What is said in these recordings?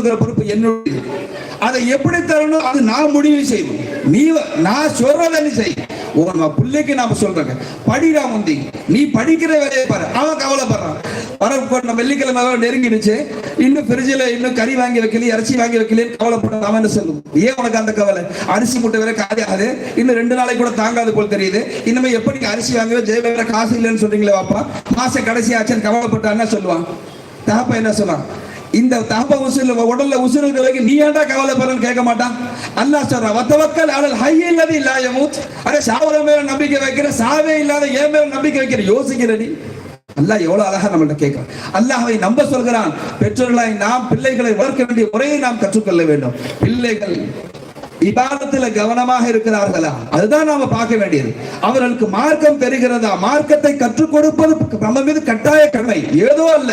கொடுக்கிற பொறுப்பு என்னுடைய அதை எப்படி தரணும்? அது நான் முடிவு செய்யணும் நீ நான் சொல்றதை செய். உன் பிள்ளைக்கு நாம சொல்றேன் படிடா முந்தி. நீ படிக்கிற வேலையை பாரு. அவன் கவலைப்படுறான். வர நம்ம வெள்ளிக்கிழமை நெருங்கிடுச்சு. இன்னும் ஃப்ரிட்ஜில் இன்னும் கறி வாங்கி வைக்கல இறச்சி வாங்கி வைக்கலன்னு கவலைப்படுறது அவன் என்ன சொல்லும் ஏன் உனக்கு அந்த கவலை? அரிசி முட்டை வேற காயாது. இன்னும் ரெண்டு நாளைக்கு கூட தாங்காது போல் தெரியுது. இனிமே எப்படி அரிசி வாங்கவே? ஜெய வேற காசு இல்லைன்னு சொல்றீங்களே வாப்பா. மாசம் கடைசி ஆச்சுன்னு கவலைப்பட்டா என்ன சொல்லுவான். தகப்பா என்ன சொன்னான் இந்த தாப உசுல உடல்ல உசுறு இருக்கிற வரைக்கும் நீ ஏன்டா கவலைப்படுறன்னு கேட்க மாட்டான்? அல்லாஹ் சொல்றான் வத்தவக்கல் அலல் ஹய்ய இல்லது இல்லா யமூத். அரே சாவர மேல நம்பிக்கை வைக்கிற சாவே இல்லாத ஏன் மேல நம்பிக்கை வைக்கிற யோசிக்கிற நீ? அல்லாஹ் எவ்வளவு அழகா நம்மள்ட்ட கேட்கிறான். அல்லாஹ்வை நம்ப சொல்கிறான் பெற்றோர்களாய் நாம் பிள்ளைகளை வளர்க்க வேண்டிய முறையை நாம் கற்றுக்கொள்ள வேண்டும். பிள்ளைகள் இபாதத்துல கவனமாக இருக்கிறார்களா? அதுதான் நாம பார்க்க வேண்டியது. அவர்களுக்கு மார்க்கம் தெரிகிறதா? மார்க்கத்தை கற்றுக் கொடுப்பது நம்ம மீது கட்டாய கடமை. ஏதோ அல்ல.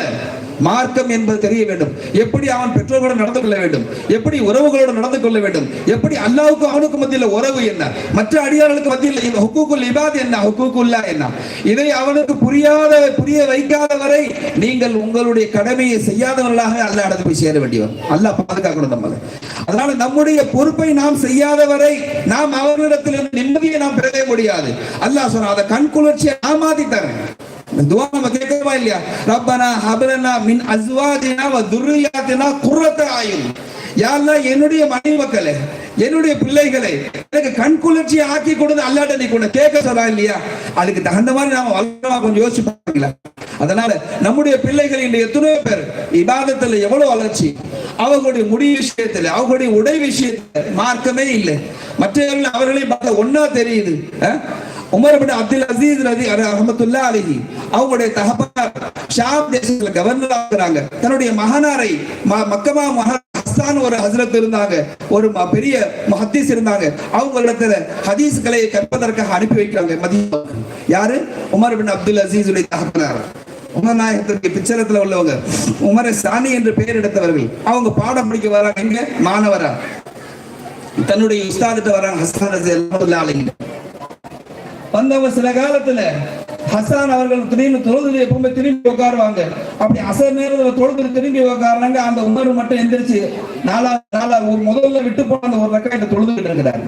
மார்க்கம் என்பது தெரிய வேண்டும். எப்படி அவன் பெற்றோர்களோடு நடந்து கொள்ள வேண்டும்? எப்படி உறவுகளோடு நடந்து கொள்ள வேண்டும்? எப்படி அல்லாவுக்கும் அவனுக்கு மத்தியில் உறவு என்ன? மற்ற அடியார்களுக்கு மத்தியில் இந்த ஹுக்கூக்குல் இபாத் என்ன? ஹுக்கூக்குல்லா என்ன? இதை அவனுக்கு புரியாத புரிய வைக்காத வரை நீங்கள் உங்களுடைய கடமையை செய்யாதவர்களாக அல்ல இடத்து போய் சேர வேண்டியவர் அல்லாஹ் பாதுகாக்கணும் நம்மளை. அதனால நம்முடைய பொறுப்பை நாம் செய்யாத வரை நாம் அவர்களிடத்திலிருந்து நிம்மதியை நாம் பெறவே முடியாது. அல்லாஹ் சொன்ன அதை கண் குளிர்ச்சியை நான் மாத்தி தரேன். துவா நம்ம கேட்கவா இல்லையா ரப்பனா ஹபலனா மின் அஸ்வாஜினா வ துர்ரியாத்தினா குர்ரத்த ஆயுள் யா என்னுடைய மனைவி என்னுடைய பிள்ளைகளை எனக்கு கண் குளிர்ச்சியை ஆக்கி கொடுத்து அல்லாட்ட நீ கொண்டு கேட்க சொல்லா இல்லையா? அதுக்கு தகுந்த மாதிரி நாம வளர்க்கமா கொஞ்சம் யோசிச்சு பாருங்களேன் அதனால நம்முடைய பிள்ளைகள் இன்று எத்தனையோ பேர் இபாதத்துல எவ்வளவு வளர்ச்சி அவர்களுடைய முடி விஷயத்துல அவர்களுடைய உடை விஷயத்துல மார்க்கமே இல்லை. மற்றவர்கள் அவர்களை பார்த்தா ஒன்னா தெரியுது ஆஹ் உமர் பின் அப்துல் அசீஸ் ரதி அஹமத்துல்லா அலிஹி அவங்களுடைய தகப்பனார் ஷாம் தேசத்துல கவர்னர் ஆகுறாங்க. தன்னுடைய மகனாரை மக்கமா மகன் ஹஸ்ஸான் ஒரு ஹஸ்ரத் இருந்தாங்க. ஒரு பெரிய ஹதீஸ் இருந்தாங்க. அவங்களிடத்துல ஹதீஸ் கலையை கற்பதற்காக அனுப்பி வைக்கிறாங்க மதியம் யாரு? உமர் பின் அப்துல் அசீஸ் உடைய தகப்பனார். உமர் நாயகத்திற்கு பிச்சரத்துல உள்ளவங்க. உமரை சாணி என்று பெயர் எடுத்தவர்கள். அவங்க பாடம் படிக்க வராங்க எங்க? மாணவரா. தன்னுடைய உஸ்தாதிட்ட வராங்க ஹஸ்ஸான் ரஸி அல்லாஹ் வந்தவங்க சில காலத்துல ஹசான் அவர்கள் திடீர்னு தொழுது எப்பவுமே திரும்பி உட்காருவாங்க. அப்படி அசர் நேரத்துல தொழுது திரும்பி உட்காருனாங்க அந்த உமர் மட்டும் எந்திரிச்சு நாலா நாலா ஒரு முதல்ல விட்டு போன அந்த ஒரு ரக்காயத்தை தொழுதுகிட்டு இருக்கிறாங்க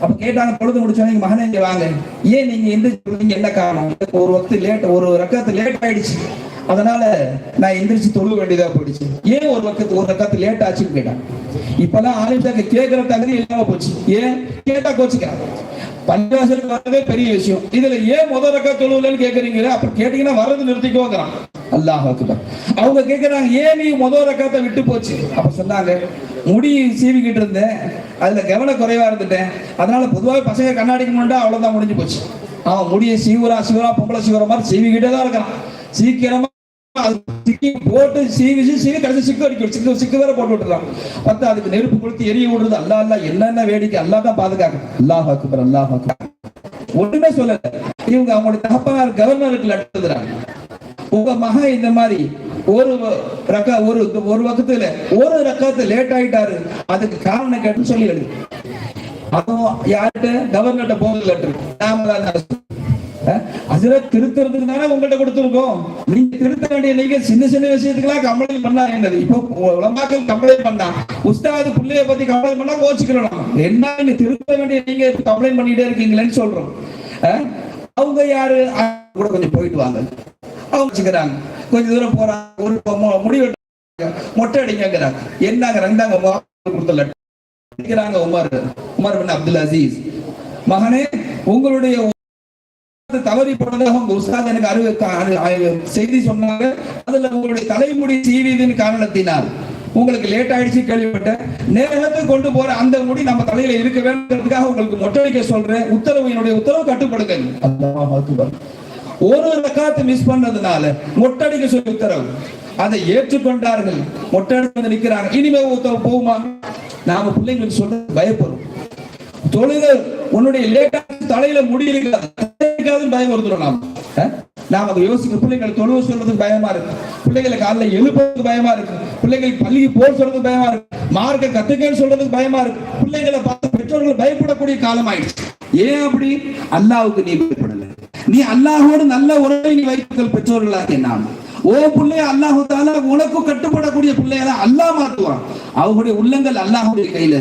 அப்ப கேட்டாங்க தொழுது முடிச்சோன்னே மகனே இங்க வாங்க. ஏன் நீங்க எந்திரிச்சு என்ன காரணம்? ஒரு வக்து லேட் ஒரு ரக்கத்து லேட் ஆயிடுச்சு. அதனால நான் எந்திரிச்சு தொழுக வேண்டியதா போயிடுச்சு. ஏன் ஒரு பக்கத்து ஒரு ரக்கத்து லேட் ஆச்சுன்னு கேட்டான் இப்பெல்லாம் ஆளுட்டாங்க கேட்கிற தகுதி இல்லாம போச்சு. ஏன்? கேட்டா கோச்சுக்கிறாங்க பள்ளிவாசலுக்கு வரதே பெரிய விஷயம். இதுல ஏன் முதல் ரக்கா தொழுவலன்னு கேக்குறீங்களே? அப்புறம் கேட்டீங்கன்னா வர்றது நிறுத்திக்கோங்கிறான். அல்லாஹ் அக்பர். அவங்க கேக்குறாங்க ஏன் நீ முதல் ரக்கத்தை விட்டு போச்சு? அப்ப சொன்னாங்க முடி சீவிக்கிட்டு இருந்தேன். அதுல கவன குறைவா இருந்துட்டேன். அதனால பொதுவாக பசங்க கண்ணாடிக்கு முன்னாடி அவ்வளவுதான் முடிஞ்சு போச்சு. அவன் முடிய சீவரா சிவரா பொம்பளை சீவரா மாதிரி சீவிக்கிட்டே தான் இருக்கிறான் சீக்கிரமா போட்டு சீவிச்சு சீவி கடைசி சிக்கு அடிக்கும் சிக்கு சிக்கு வேற போட்டு விட்டுறான் பார்த்தா அதுக்கு நெருப்பு கொளுத்தி எரிய விடுறது அல்லா அல்லா என்னென்ன வேடிக்கை அல்லா தான் பாதுகாக்க அல்லாஹ் அக்பர் அல்லாஹ் அக்பர் ஒண்ணுமே சொல்லல இவங்க அவங்களுடைய தகப்பனார் கவர்னருக்கு அடுத்துறாங்க உங்க மகன் இந்த மாதிரி ஒரு ரக்க ஒரு ஒரு பக்கத்துல ஒரு ரக்கத்தை லேட் ஆயிட்டாரு அதுக்கு காரணம் கேட்டு சொல்லி எழுது அதுவும் யார்கிட்ட கவர்னர்கிட்ட போகுது லெட்டர் நாம தான் திருத்துறதுக்கு தானே உங்கள்கிட்ட கொடுத்துருக்கோம். நீங்க திருத்த வேண்டிய நீங்க சின்ன சின்ன விஷயத்துக்கெல்லாம் கம்ப்ளைண்ட் பண்ணா என்னது. இப்போ உலமாக்கள் கம்ப்ளைண்ட் பண்ணா. உஸ்தாது பிள்ளைய பத்தி கம்ப்ளைண்ட் பண்ணா கோச்சுக்கிறோம் என்ன நீங்க திருத்த வேண்டிய நீங்க கம்ப்ளைண்ட் பண்ணிட்டே இருக்கீங்களேன்னு சொல்றோம். அவங்க யாரு? கூட கொஞ்சம் போயிட்டு வாங்க. அவங்க வச்சுக்கிறாங்க. கொஞ்ச தூரம் போறாங்க. ஒரு முடிவு மொட்டை அடிக்கிறாங்க என்னங்க ரெண்டாங்க கொடுத்தல letter. அடிக்கிறாங்க உமர். உமர் பின் அப்துல் அசீஸ். மகனே உங்களுடைய தவறி போனதாக உங்க உஸ்தாத் எனக்கு அறிவு செய்தி சொன்னாங்க அதுல உங்களுடைய தலைமுடி சீவியதின் காரணத்தினால் உங்களுக்கு லேட் ஆயிடுச்சு கேள்விப்பட்டேன். நேரத்துக்கு கொண்டு போற அந்த முடி நம்ம தலையில இருக்க வேண்டும்ன்றதுக்காக உங்களுக்கு மொட்டடிக்க சொல்றேன். உத்தரவு என்னுடைய உத்தரவு கட்டுப்படுங்க. ஒரு ரக்காத்து மிஸ் பண்ணதுனால மொட்டடிக்க சொல்லி உத்தரவு. அதை ஏற்றுக்கொண்டார்கள். மொட்டடிக்க வந்து நிக்கிறாங்க. இனிமே உத்தரவு போகுமா? நாம பிள்ளைங்களுக்கு சொல்ற பயப்படும். தொழுக உன்னுடைய லேட்டா தலையில முடியிருக்காது பயம் வருதுறோம் நாம். நாம அதை யோசிக்க பிள்ளைகள் தொழுவ சொல்றதுக்கு பயமா இருக்கு. பிள்ளைகளை காலைல எழுப்புறதுக்கு பயமா இருக்கு. பிள்ளைகள் பள்ளிக்கு போக சொல்றதுக்கு பயமா இருக்கு. மார்க்க கத்துக்கன்னு சொல்றதுக்கு பயமா இருக்கு. பிள்ளைகளை பார்த்து பெற்றோர்கள் பயப்படக்கூடிய காலம் ஆயிடுச்சு. ஏன் அப்படி? அல்லாவுக்கு நீ பயப்படல. நீ அல்லாஹோடு நல்ல உறவை நீ வைத்துக்கள் பெற்றோர்களாக நாம். ஓ பிள்ளைய அல்லாஹு தாலா உனக்கும் கட்டுப்படக்கூடிய பிள்ளைகளை அல்லாஹ் மாத்துவான். அவங்களுடைய உள்ளங்கள் அல்லாஹுடைய கையில இருக்கு.